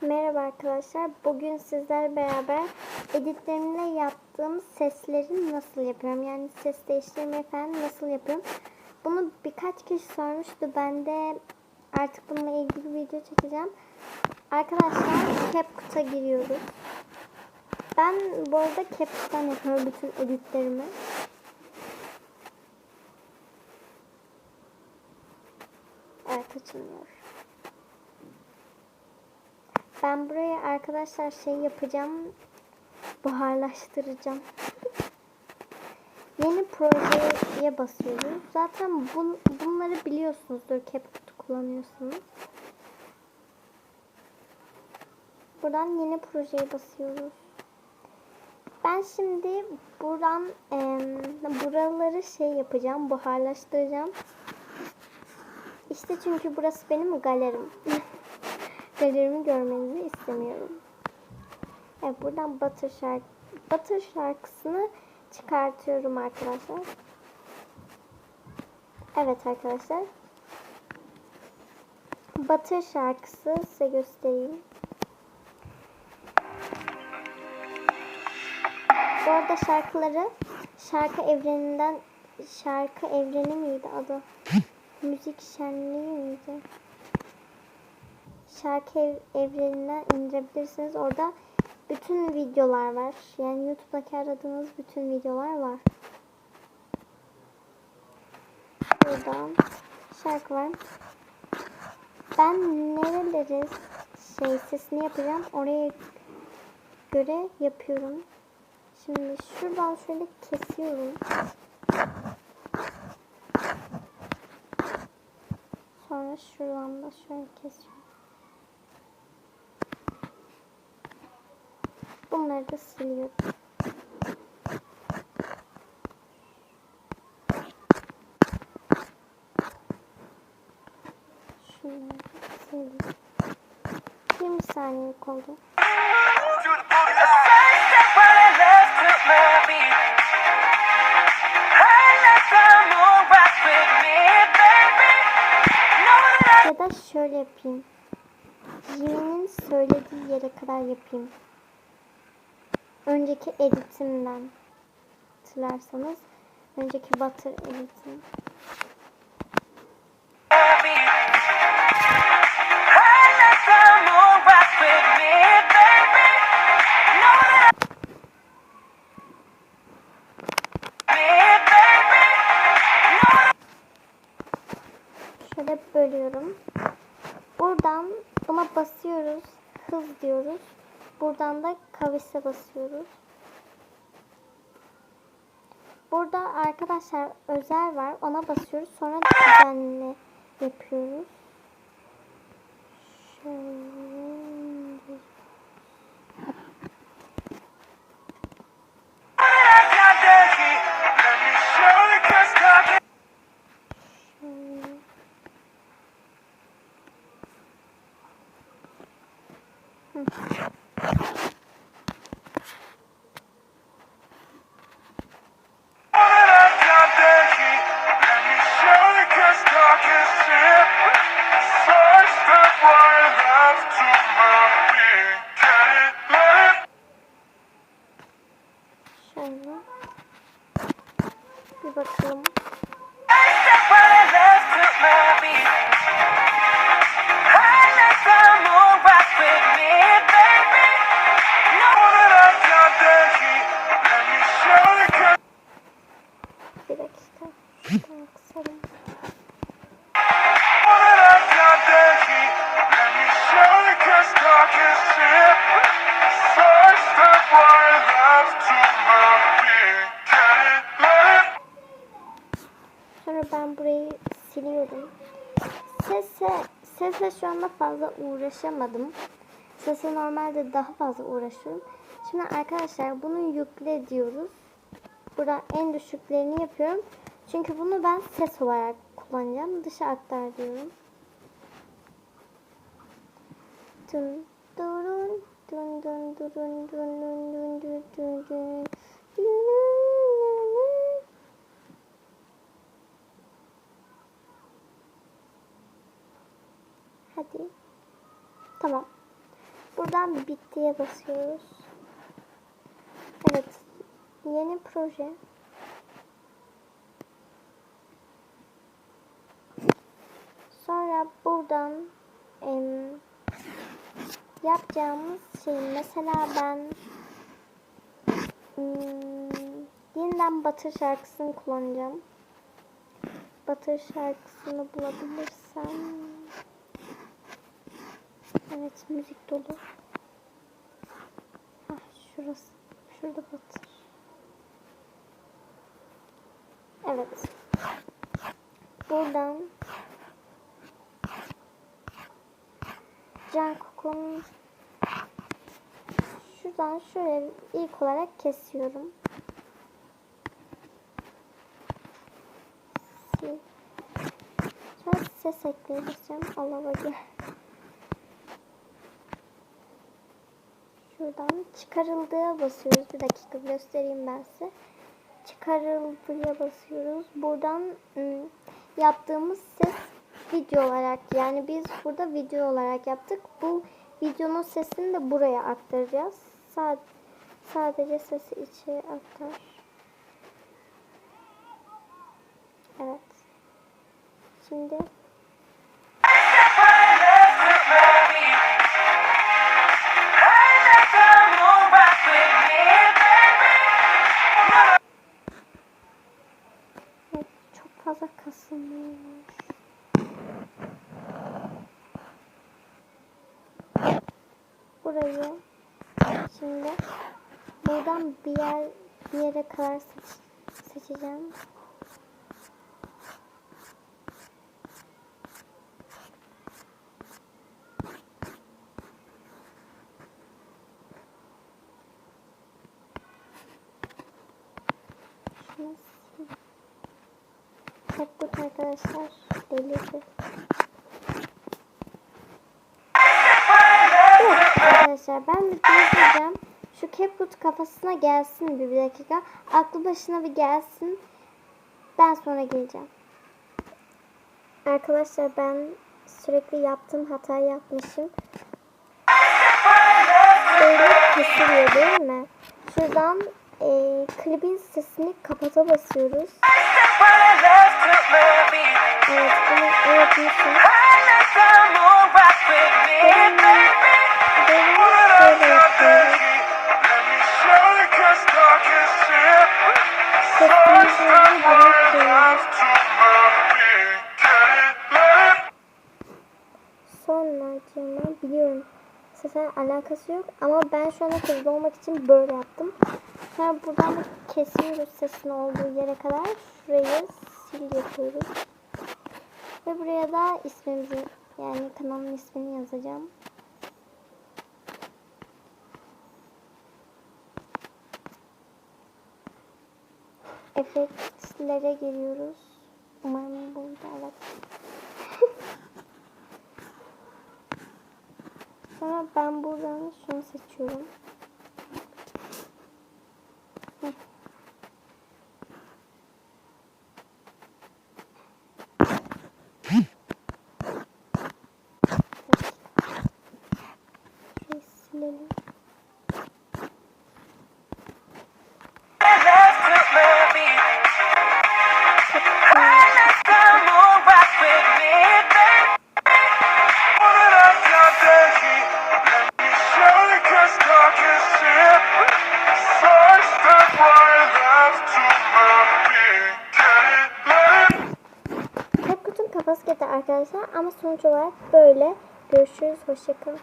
Merhaba arkadaşlar. Bugün sizler beraber editlerimle yaptığım sesleri nasıl yapıyorum? Yani ses değiştirmeyi falan nasıl yapıyorum? Bunu birkaç kişi sormuştu. Ben de artık bununla ilgili video çekeceğim. Arkadaşlar CapCut'a giriyoruz. Ben bu arada CapCut'tan yapıyorum bütün editlerimi. Evet açılmıyor. Ben buraya arkadaşlar şey yapacağım. Buharlaştıracağım. Yeni projeye basıyoruz. Zaten bun, bunları biliyorsunuzdur. CapCut kullanıyorsunuz. Buradan yeni projeye basıyoruz. Ben şimdi buradan e, buraları şey yapacağım. Buharlaştıracağım. İşte çünkü burası benim galerim. Galerimi görmenizi istemiyorum. Evet buradan Batır şarkı Batır şarkısını çıkartıyorum arkadaşlar. Evet arkadaşlar. Batır şarkısı size göstereyim. Bu arada şarkıları şarkı evreninden şarkı evreni miydi adı? Müzik şenliği miydi? Şarkı ev, evreninden indirebilirsiniz. Orada bütün videolar var. Yani YouTube'daki aradığınız bütün videolar var. Buradan şarkı var. Ben nereleri şey sesini yapacağım. Oraya göre yapıyorum. Şimdi şuradan şöyle kesiyorum. Sonra şuradan da şöyle kesiyorum. Bunları da siliyorum. Şunları siliyorum. 20 saniyelik oldu. Ya da şöyle yapayım. Jimin'in söylediği yere kadar yapayım. Önceki editimden hatırlarsanız. Önceki Butter editim. Şöyle bölüyorum. Buradan buna basıyoruz. Hız diyoruz. Buradan da kavis'e basıyoruz. Burada arkadaşlar özel var. Ona basıyoruz. Sonra düzenli yapıyoruz. Şöyle. şöyle. Bakalım. Ben burayı siliyorum. Sese, sesle şu anda fazla uğraşamadım. Sese normalde daha fazla uğraşıyorum. Şimdi arkadaşlar bunu yükle diyoruz. Burada en düşüklerini yapıyorum. Çünkü bunu ben ses olarak kullanacağım. Dışa aktar diyorum. Dun durun dun dun durun dun dun dun dun dun dun. Hadi. Tamam. Buradan bittiye basıyoruz. Evet. Yeni proje. Sonra buradan em, yapacağımız şey mesela ben hmm, yeniden Batır şarkısını kullanacağım. Batır şarkısını bulabilirsem Evet müzik dolu. Ah şurası. Şurada Batır. Evet. Buradan Jungkook'un şuradan şöyle ilk olarak kesiyorum. Sonra ses ekleyeceğim. Allah bakayım. Şuradan çıkarıldığa basıyoruz. Bir dakika göstereyim ben size. Çıkarıldığa basıyoruz. Buradan ım, yaptığımız ses video olarak yani biz burada video olarak yaptık. Bu videonun sesini de buraya aktaracağız. Sad sadece sesi içe aktar. Evet. Şimdi kasılıyor. Burayı şimdi buradan bir yer bir yere kadar seç, seçeceğim. Arkadaşlar delirdi. Evet arkadaşlar ben bir durduracağım. Şu Capwood kafasına gelsin bir, bir dakika. Aklı başına bir gelsin. Ben sonra geleceğim. Arkadaşlar ben sürekli yaptığım hata yapmışım. Böyle kesiliyor değil mi? Şuradan e, klibin sesini kapata basıyoruz. Sonra cima biliyorum. Sesen alakası yok ama ben şu anda hızlı olmak için böyle yaptım. Sonra buradan kesiyoruz sesin olduğu yere kadar. Şurayı sil yapıyoruz. Ve buraya da ismimizi yani kanalın ismini yazacağım. Efektlere geliyoruz. Umarım burada evet. Sonra ben buradan şunu seçiyorum. Ama sonuç olarak böyle. Görüşürüz. Hoşçakalın.